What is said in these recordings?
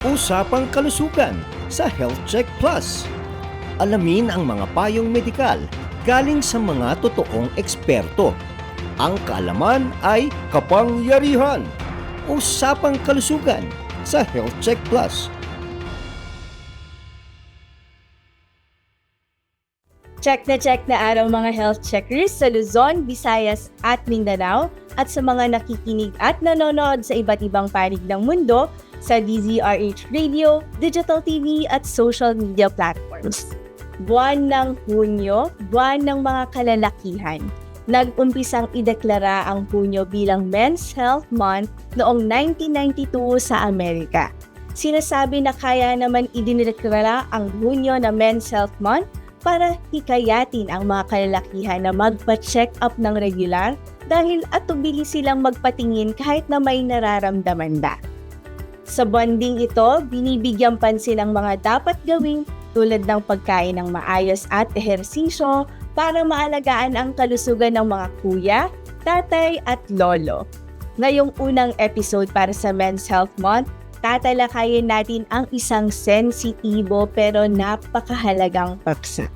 Usapang kalusugan sa Health Check Plus. Alamin ang mga payong medikal galing sa mga totoong eksperto. Ang kaalaman ay kapangyarihan. Usapang kalusugan sa Health Check Plus. Check na check na araw mga health checkers sa Luzon, Visayas at Mindanao at sa mga nakikinig at nanonood sa iba't ibang panig ng mundo sa DZRH Radio, Digital TV at social media platforms. Buwan ng Hunyo, buwan ng mga kalalakihan. Nag-umpisang ideklara ang Hunyo bilang Men's Health Month noong 1992 sa Amerika. Sinasabi na kaya naman idinideklara ang Hunyo na Men's Health Month para hikayatin ang mga kalalakihan na magpa-check up ng regular dahil atubili silang magpatingin kahit na may nararamdaman ba. Sa bonding ito, binibigyan pansin ang mga dapat gawin tulad ng pagkain ng maayos at ehersisyo para maalagaan ang kalusugan ng mga kuya, tatay at lolo. Ngayong unang episode para sa Men's Health Month, tatalakayin natin ang isang sensitibo pero napakahalagang paksa.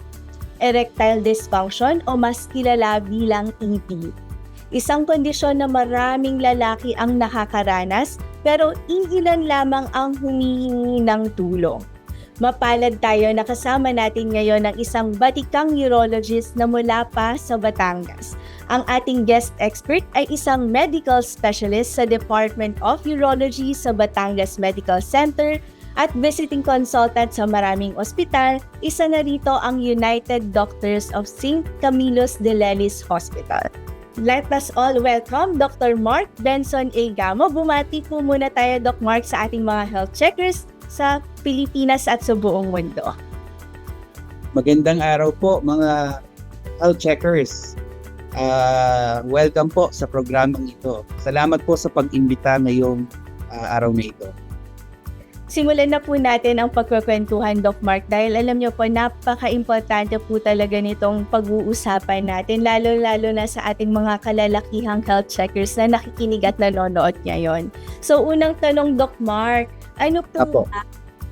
Erectile dysfunction o mas kilala bilang ED. Isang kondisyon na maraming lalaki ang nakakaranas pero iilan lamang ang humihingi ng tulong. Mapalad tayo na kasama natin ngayon ng isang batikang urologist na mula pa sa Batangas. Ang ating guest expert ay isang medical specialist sa Department of Urology sa Batangas Medical Center at visiting consultant sa maraming ospital, isa na rito ang United Doctors of St. Camillus de Lelis Hospital. Let us all welcome Dr. Mark Benson A. Gamo. Bumati po muna tayo, Doc Mark, sa ating mga health checkers sa Pilipinas at sa buong mundo. Magandang araw po mga health checkers. Ah, welcome po sa programang ito. Salamat po sa pag-imbita ngayong ah, araw na ito. Simulan na po natin ang pagkukwentuhan, Doc Mark, dahil alam niyo po, napaka-importante po talaga nitong pag-uusapan natin, lalo-lalo na sa ating mga kalalakihang health checkers na nakikinig at nanonood ngayon. So, unang tanong, Doc Mark, ano po Apo.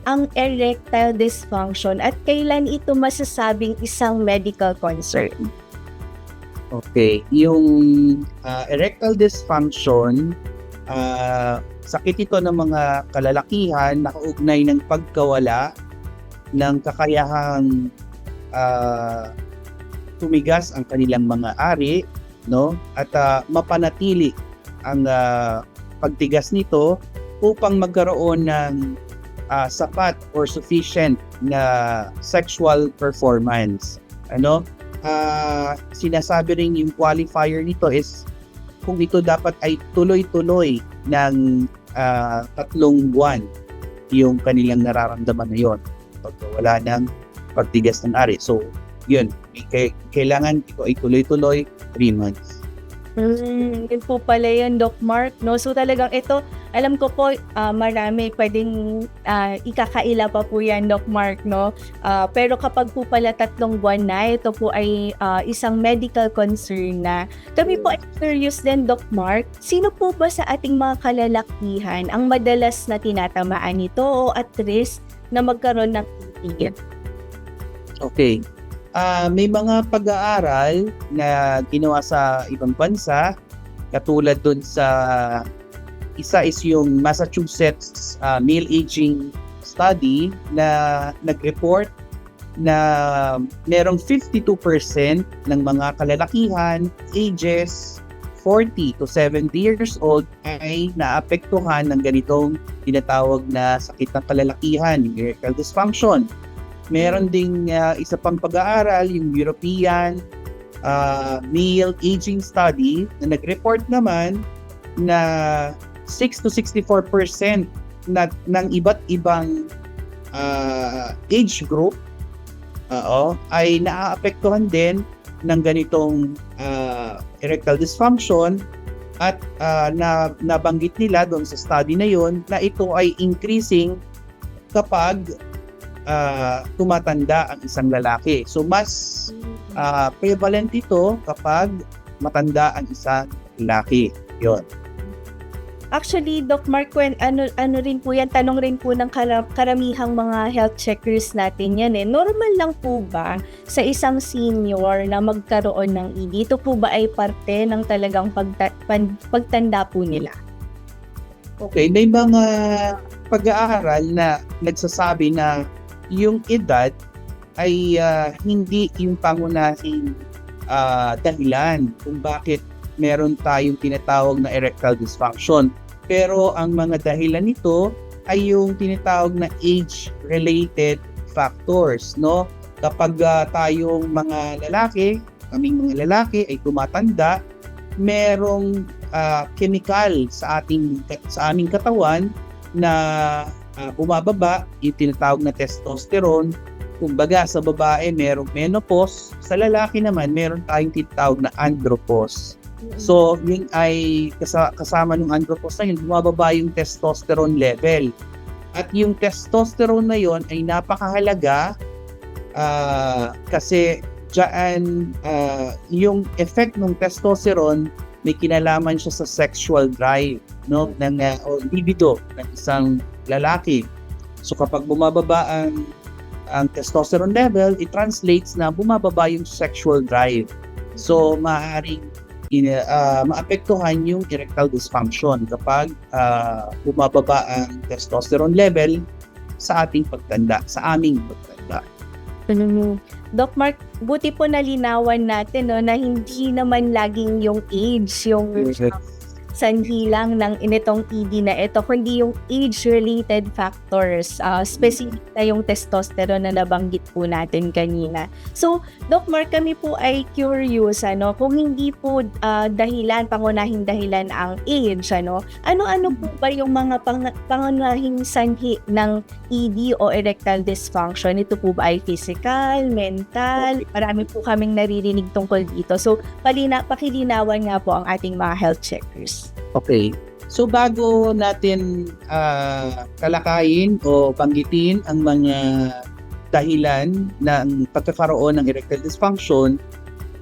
ang erectile dysfunction at kailan ito masasabing isang medical concern? Okay, yung ah, erectile dysfunction, ah, sakit ito ng mga kalalakihan na kaugnay ng pagkawala ng kakayahang ah, tumigas ang kanilang mga ari, no? At ah, mapanatili ang ah, pagtigas nito upang magkaroon ng ah, sapat or sufficient na sexual performance. Ano? Ah, sinasabi rin yung qualifier nito is kung ito dapat ay tuloy-tuloy ng ah, tatlong buwan yung kanilang nararamdaman na yon pagkawala ng pagtigas ng ari. So, yun. Kailangan ito ay tuloy-tuloy 3 months. Mm, yun po pala yun, Doc Mark. No? So talagang ito, alam ko po, ah, marami pwedeng ah, ikakaila pa po yan, Doc Mark. No? Ah, pero kapag po pala tatlong buwan na, ito po ay ah, isang medical concern na. Kami po ay curious din, Doc Mark. Sino po ba sa ating mga kalalakihan ang madalas na tinatamaan nito o at risk na magkaroon ng titigil? Okay. Ah, may mga pag-aaral na ginawa sa ibang bansa katulad dun sa isa is yung Massachusetts ah, Male Aging Study na nag-report na merong 52% ng mga kalalakihan ages 40 to 70 years old ay naapektuhan ng ganitong tinatawag na sakit ng kalalakihan, erectile dysfunction. Meron ding ah, isa pang pag-aaral, yung European ah, Male Aging Study na nag-report naman na 6 to 64% na, ng iba't ibang ah, age group oo, ay naaapektuhan din ng ganitong ah, erectile dysfunction at ah, na nabanggit nila doon sa study na yon na ito ay increasing kapag ah, tumatanda ang isang lalaki. So mas ah, prevalent ito kapag matanda ang isang lalaki. Yon. Actually, Doc Mark, ano, ano rin po yan, tanong rin po ng kara- karamihang mga health checkers natin yan eh. Normal lang po ba sa isang senior na magkaroon ng ED? Ito po ba ay parte ng talagang pagta- pan- pagtanda po nila? Okay, may mga pag-aaral na nagsasabi na yung edad ay ah, hindi yung pangunahing ah, dahilan kung bakit meron tayong tinatawag na erectile dysfunction. Pero ang mga dahilan nito ay yung tinatawag na age-related factors, no? Kapag ah, tayong mga lalaki, kaming mga lalaki ay tumatanda, merong ah, chemical sa ating sa aming katawan na ah, bumababa yung tinatawag na testosterone. Kumbaga sa babae merong menopause, sa lalaki naman meron tayong tinatawag na andropause. So, yun ay kasa- kasama ng andropause na yun, bumababa yung testosterone level. At yung testosterone na yun ay napakahalaga ah, kasi dyan ah, yung effect ng testosterone may kinalaman siya sa sexual drive no ng ah, o libido ng isang lalaki. So kapag bumababa ang ang testosterone level, it translates na bumababa yung sexual drive. So maaaring in, ah, maapektuhan yung erectile dysfunction kapag ah, bumababa ang testosterone level sa ating pagtanda, sa aming pagtanda. Mm. Doc Mark, buti po nalinawan natin no, na hindi naman laging yung age, yung sanhi lang ng initong ED na ito, kundi yung age-related factors, uh, specific na yung testosterone na nabanggit po natin kanina. So, Doc Mark, kami po ay curious, ano, kung hindi po ah, dahilan, pangunahing dahilan ang age, ano, ano-ano po ba yung mga pang, pangunahing sanhi ng ED o erectile dysfunction? Ito po ba ay physical, mental? Marami po kaming naririnig tungkol dito. So, palina, pakilinawan nga po ang ating mga health checkers. Okay. So bago natin ah, talakayin o banggitin ang mga dahilan ng pagkakaroon ng erectile dysfunction,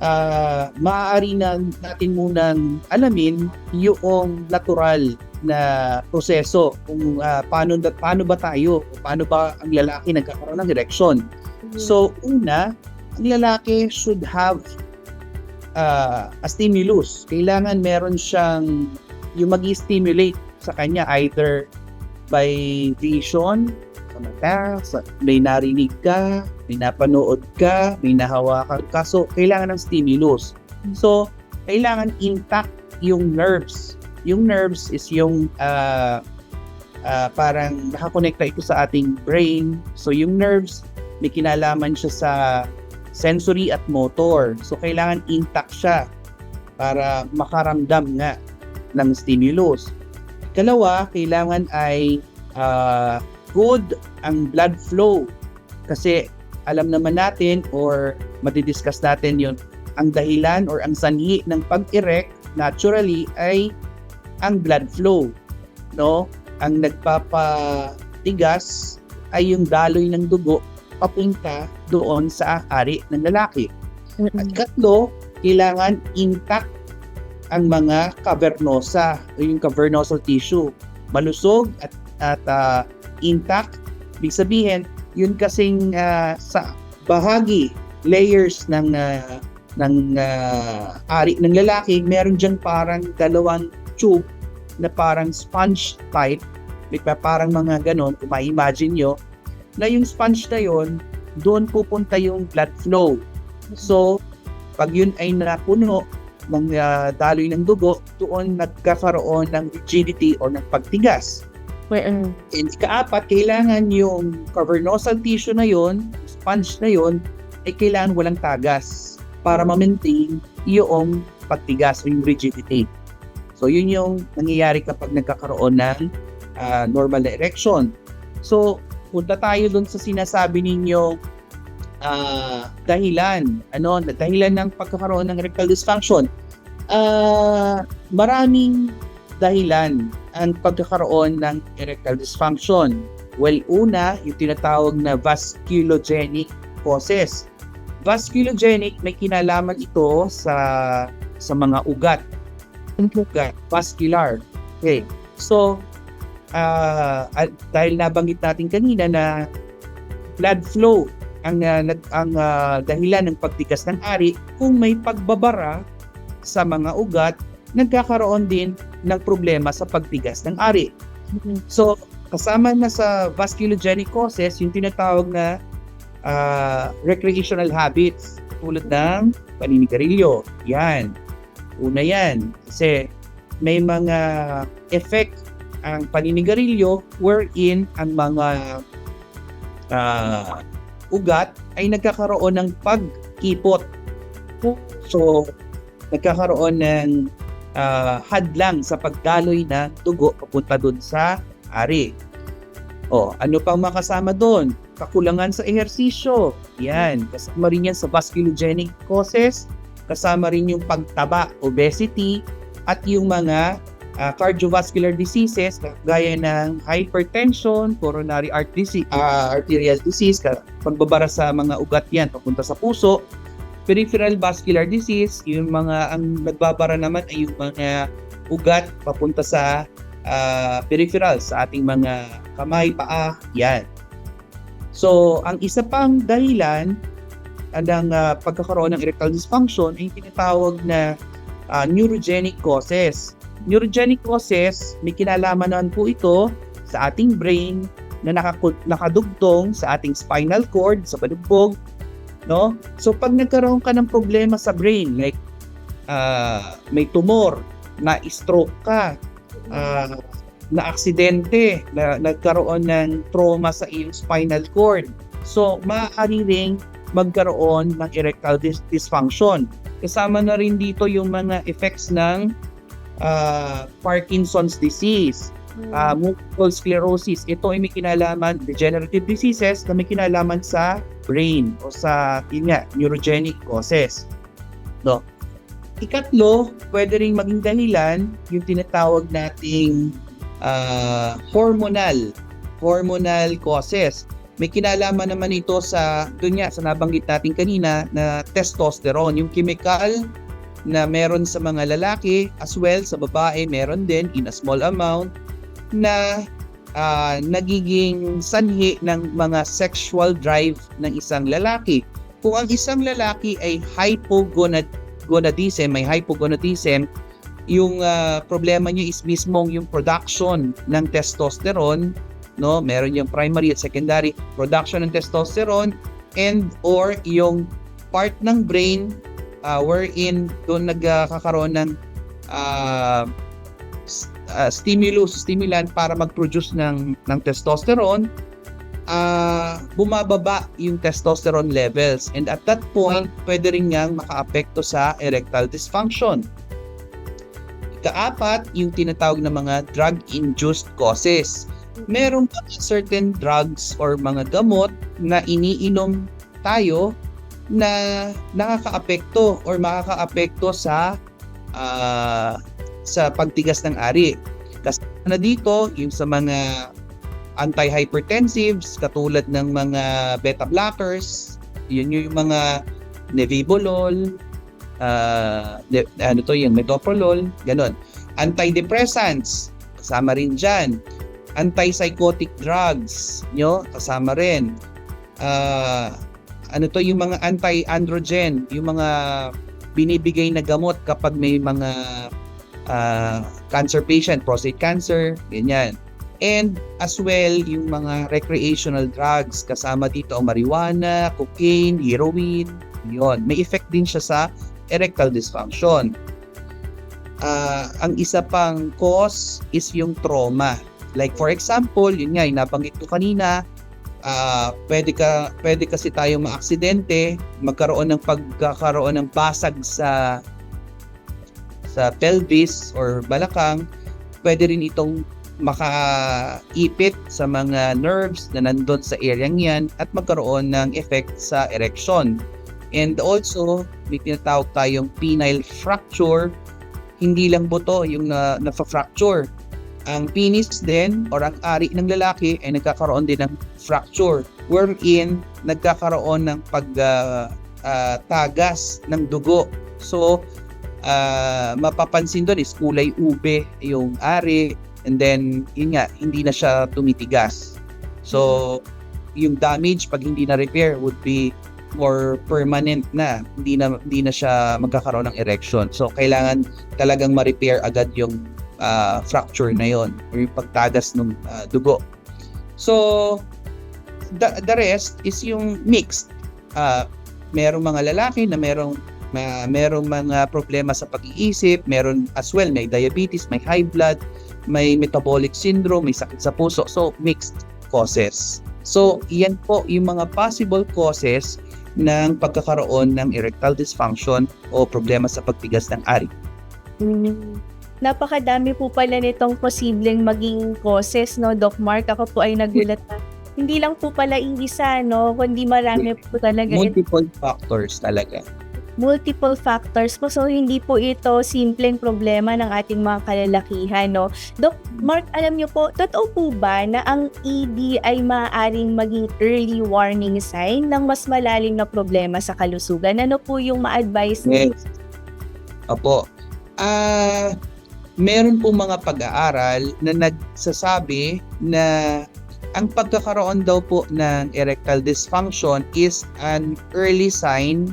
ah, maaari na natin munang alamin yung natural na proseso kung ah, paano paano ba tayo o paano ba ang lalaki nagkakaroon ng erection. So, una, ang lalaki should have uh, a stimulus. Kailangan meron siyang yung mag stimulate sa kanya either by vision, sa mata, sa, may narinig ka, may napanood ka, may nahawakan ka. So, kailangan ng stimulus. So, kailangan intact yung nerves. Yung nerves is yung uh, uh, parang nakakonekta ito sa ating brain. So, yung nerves, may kinalaman siya sa sensory at motor. So, kailangan intact siya para makaramdam nga ng stimulus. Kalawa, kailangan ay ah, good ang blood flow. Kasi alam naman natin or matidiscuss natin yon ang dahilan or ang sanhi ng pag-erect naturally ay ang blood flow. No? Ang nagpapatigas ay yung daloy ng dugo papunta doon sa ari ng lalaki. At katlo, kailangan intact ang mga cavernosa o yung cavernosal tissue. Malusog at, at ah, intact. Ibig sabihin, yun kasing ah, sa bahagi, layers ng ah, ng ah, ari ng lalaki, meron dyan parang dalawang tube na parang sponge type. May pa- parang mga ganon, kung ma-imagine nyo, na yung sponge na yun, doon pupunta yung blood flow. So, pag yun ay napuno ng ah, daloy ng dugo, doon nagkakaroon ng rigidity or ng pagtigas. Mm. And ikaapat, kailangan yung cavernosal tissue na yon, sponge na yon, ay kailangan walang tagas para ma-maintain yung pagtigas o yung rigidity. So, yun yung nangyayari kapag nagkakaroon ng ah, normal na erection. So, punta tayo dun sa sinasabi ninyo ah, dahilan. Ano, dahilan ng pagkakaroon ng erectile dysfunction. Ah, maraming dahilan ang pagkakaroon ng erectile dysfunction. Well, una, yung tinatawag na vasculogenic causes. Vasculogenic, may kinalaman ito sa sa mga ugat. Ugat, vascular. Okay. So, at dahil nabanggit natin kanina na blood flow ang nag ang ah, dahilan ng pagtigas ng ari kung may pagbabara sa mga ugat nagkakaroon din ng problema sa pagtigas ng ari. So, kasama na sa vasculogenic causes yung tinatawag na ah, recreational habits tulad ng paninigarilyo. Yan. Una yan. Kasi may mga effect ang paninigarilyo wherein ang mga ah, ugat ay nagkakaroon ng pagkipot. So, nagkakaroon ng ah, hadlang sa pagdaloy ng dugo papunta dun sa ari. O, ano pang makasama doon? Kakulangan sa ehersisyo. Yan. Kasama rin yan sa vasculogenic causes. Kasama rin yung pagtaba, obesity, at yung mga ah, cardiovascular diseases gaya ng hypertension, coronary heart disease, arterial disease, pagbabara sa mga ugat yan papunta sa puso, peripheral vascular disease, yung mga ang nagbabara naman ay yung mga ugat papunta sa ah, peripheral sa ating mga kamay, paa, yan. So, ang isa pang dahilan ng ah, pagkakaroon ng erectile dysfunction ay tinatawag na ah, neurogenic causes. Neurogenic causes, may kinalaman po ito sa ating brain na nakadugtong sa ating spinal cord, sa padugbog, no? So pag nagkaroon ka ng problema sa brain, like ah, may tumor, na stroke ka, ah, na aksidente, na nagkaroon ng trauma sa iyong spinal cord. So maaari ring magkaroon ng erectile dys- dysfunction. Kasama na rin dito yung mga effects ng ah, Parkinson's disease, ah, multiple sclerosis. Ito ay may kinalaman, degenerative diseases na may kinalaman sa brain o sa, yun nga, neurogenic causes. No? Ikatlo, pwede rin maging dahilan yung tinatawag nating ah, hormonal hormonal causes. May kinalaman naman ito sa, dun nga, sa nabanggit natin kanina na testosterone, yung chemical na meron sa mga lalaki as well sa babae meron din in a small amount na ah, nagiging sanhi ng mga sexual drive ng isang lalaki. Kung ang isang lalaki ay hypogonadism, may hypogonadism, yung ah, problema niya is mismong yung production ng testosterone, no? Meron yung primary at secondary production ng testosterone and or yung part ng brain uh, wherein doon nagkakaroon ng uh, uh, stimulus, stimulant para mag-produce ng, ng testosterone, uh, bumababa yung testosterone levels. And at that point, pwede rin ngang makaapekto sa erectile dysfunction. Ikaapat, yung tinatawag na mga drug-induced causes. Merong mga certain drugs or mga gamot na iniinom tayo na nakakaapekto or makakaapekto sa ah, sa pagtigas ng ari. Kasi na dito yung sa mga antihypertensives katulad ng mga beta blockers, yun yung mga nevibolol, ah, ne- ano to yung metoprolol, ganun. Antidepressants, kasama rin dyan. Antipsychotic drugs, nyo, kasama rin. Ah, ano to yung mga anti-androgen, yung mga binibigay na gamot kapag may mga ah, cancer patient, prostate cancer, ganyan. And as well, yung mga recreational drugs, kasama dito ang marijuana, cocaine, heroin, yon May effect din siya sa erectile dysfunction. Ah, ang isa pang cause is yung trauma. Like for example, yun nga, yung nabanggit ko kanina, ah pwede ka pwede kasi tayo maaksidente, magkaroon ng pagkakaroon ng basag sa sa pelvis or balakang, pwede rin itong makaipit sa mga nerves na nandun sa area yan at magkaroon ng effect sa erection. And also, may tinatawag tayong penile fracture. Hindi lang buto yung na, na-fracture. Ang penis din or ang ari ng lalaki ay nagkakaroon din ng fracture wherein nagkakaroon ng pag ah, ah, tagas ng dugo. So, ah, mapapansin doon is kulay ube yung ari and then yun nga hindi na siya tumitigas. So yung damage pag hindi na repair would be more permanent na hindi na hindi na siya magkakaroon ng erection. So kailangan talagang ma-repair agad yung ah, fracture na yon or yung pagtagas ng ah, dugo. So the, the rest is yung mixed. Ah, merong mga lalaki na merong ma, merong mga problema sa pag-iisip, meron as well may diabetes, may high blood, may metabolic syndrome, may sakit sa puso. So mixed causes. So iyan po yung mga possible causes ng pagkakaroon ng erectile dysfunction o problema sa pagtigas ng ari. Mm. Napakadami po pala nitong posibleng maging causes, no, Doc Mark? Ako po ay nagulat na. Hindi lang po pala isa, no? Kundi marami po talaga. Multiple factors talaga. multiple factors po. So, hindi po ito simpleng problema ng ating mga kalalakihan, no? Doc, Mark, alam niyo po, totoo po ba na ang ED ay maaaring maging early warning sign ng mas malalim na problema sa kalusugan? Ano po yung ma-advise niyo? Yes. Opo. Ah, meron po mga pag-aaral na nagsasabi na ang pagkakaroon daw po ng erectile dysfunction is an early sign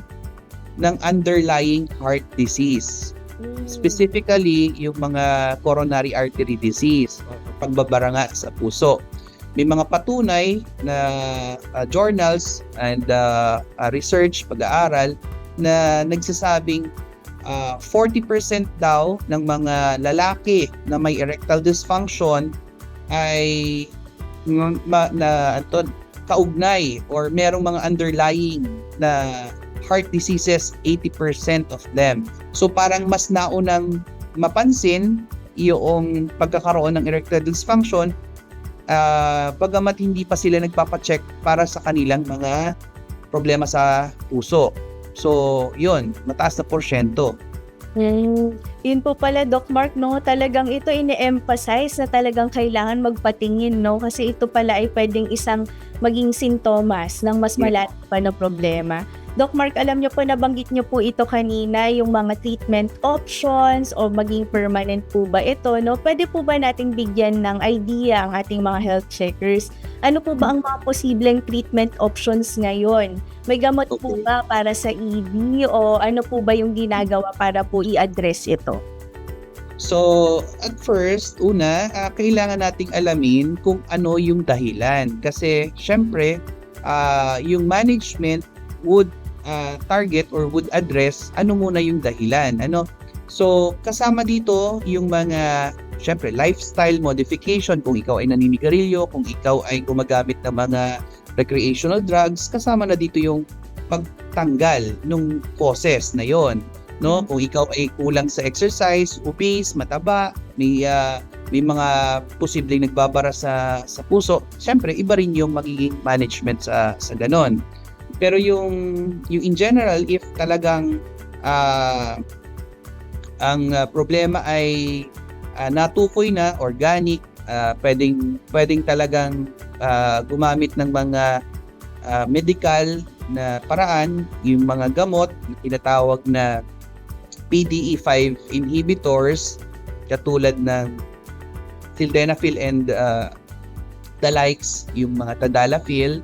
ng underlying heart disease. Mm. Specifically, yung mga coronary artery disease, pagbabara nga sa puso. May mga patunay na uh, journals and uh, research, pag-aaral na nagsasabing uh, 40% daw ng mga lalaki na may erectile dysfunction ay ma- na anton kaugnay or merong mga underlying na heart diseases 80% of them. So parang mas naunang mapansin yung pagkakaroon ng erectile dysfunction uh, bagamat hindi pa sila nagpapacheck para sa kanilang mga problema sa puso. So, yun, mataas na porsyento. Mm. Yun po pala, Doc Mark, no? Talagang ito ine-emphasize na talagang kailangan magpatingin, no? Kasi ito pala ay pwedeng isang maging sintomas ng mas malalim pa na problema. Doc Mark, alam niyo po, nabanggit niyo po ito kanina, yung mga treatment options o maging permanent po ba ito, no? Pwede po ba nating bigyan ng idea ang ating mga health checkers? Ano po ba ang mga posibleng treatment options ngayon? May gamot po Okay. ba para sa ED o ano po ba yung ginagawa para po i-address ito? So, at first, una, ah, kailangan nating alamin kung ano yung dahilan. Kasi, syempre, ah, yung management would ah, target or would address ano muna yung dahilan. Ano? So, kasama dito yung mga, syempre, lifestyle modification. Kung ikaw ay naninigarilyo, kung ikaw ay gumagamit ng mga recreational drugs, kasama na dito yung pagtanggal ng causes na yon no kung ikaw ay kulang sa exercise obese mataba may ah, may mga posibleng nagbabara sa sa puso syempre iba rin yung magiging management sa sa ganon pero yung yung in general if talagang ah, ang ah, problema ay ah, natukoy na organic ah, pwedeng pwedeng talagang ah, gumamit ng mga ah, medical na paraan yung mga gamot yung tinatawag na PDE5 inhibitors katulad ng sildenafil and uh, the likes, yung mga tadalafil,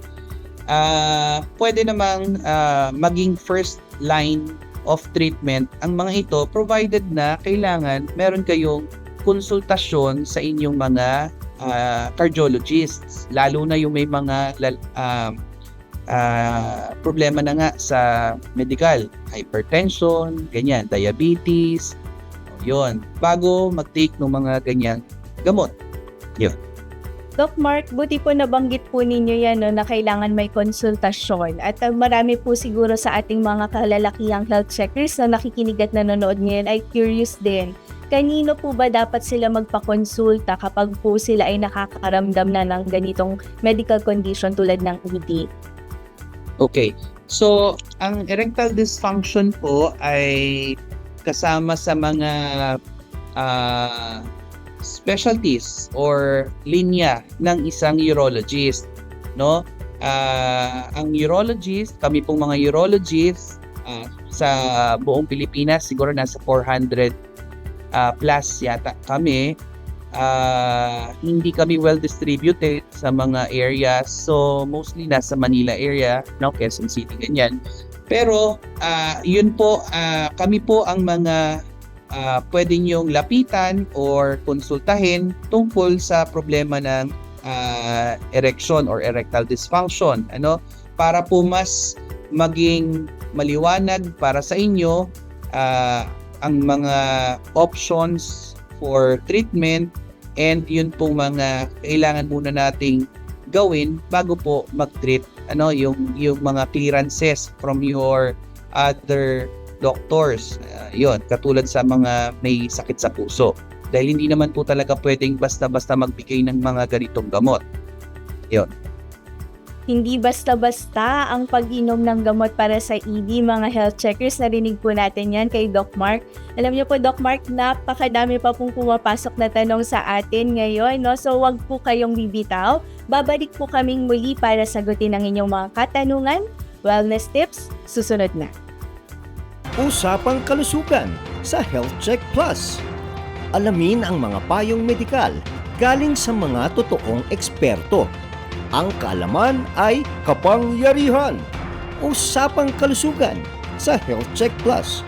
ah pwede namang ah, maging first line of treatment ang mga ito provided na kailangan meron kayong konsultasyon sa inyong mga ah, cardiologists. Lalo na yung may mga ah, ah, problema na nga sa medical, hypertension, ganyan, diabetes, yon bago mag-take ng mga ganyan gamot. Doc Mark, buti po nabanggit po ninyo yan no, na kailangan may konsultasyon. At uh, marami po siguro sa ating mga kalalakihang health checkers na nakikinig at nanonood ngayon ay curious din. Kanino po ba dapat sila magpakonsulta kapag po sila ay nakakaramdam na ng ganitong medical condition tulad ng ED? Okay. So, ang erectile dysfunction po ay kasama sa mga ah, specialties or linya ng isang urologist, no? Ah, ang urologist, kami pong mga urologists ah, sa buong Pilipinas siguro nasa 400 ah, plus yata kami. ah, hindi kami well distributed sa mga areas. So mostly nasa Manila area, no, Quezon City ganyan. Pero ah, yun po ah, kami po ang mga ah, pwede niyong lapitan or konsultahin tungkol sa problema ng ah, erection or erectile dysfunction, ano? Para po mas maging maliwanag para sa inyo ah, ang mga options for treatment and yun pong mga kailangan muna nating gawin bago po mag-treat ano yung yung mga clearances from your other doctors Ah, yun katulad sa mga may sakit sa puso dahil hindi naman po talaga pwedeng basta-basta magbigay ng mga ganitong gamot Hindi basta-basta ang pag-inom ng gamot para sa ED, mga health checkers. Narinig po natin yan kay Doc Mark. Alam niyo po, Doc Mark, napakadami pa pong pumapasok na tanong sa atin ngayon. No? So, wag po kayong bibitaw. Babalik po kaming muli para sagutin ang inyong mga katanungan, wellness tips, susunod na. Usapang kalusugan sa Health Check Plus. Alamin ang mga payong medikal galing sa mga totoong eksperto. Ang kaalaman ay kapangyarihan. Usapang kalusugan sa Health Check Plus.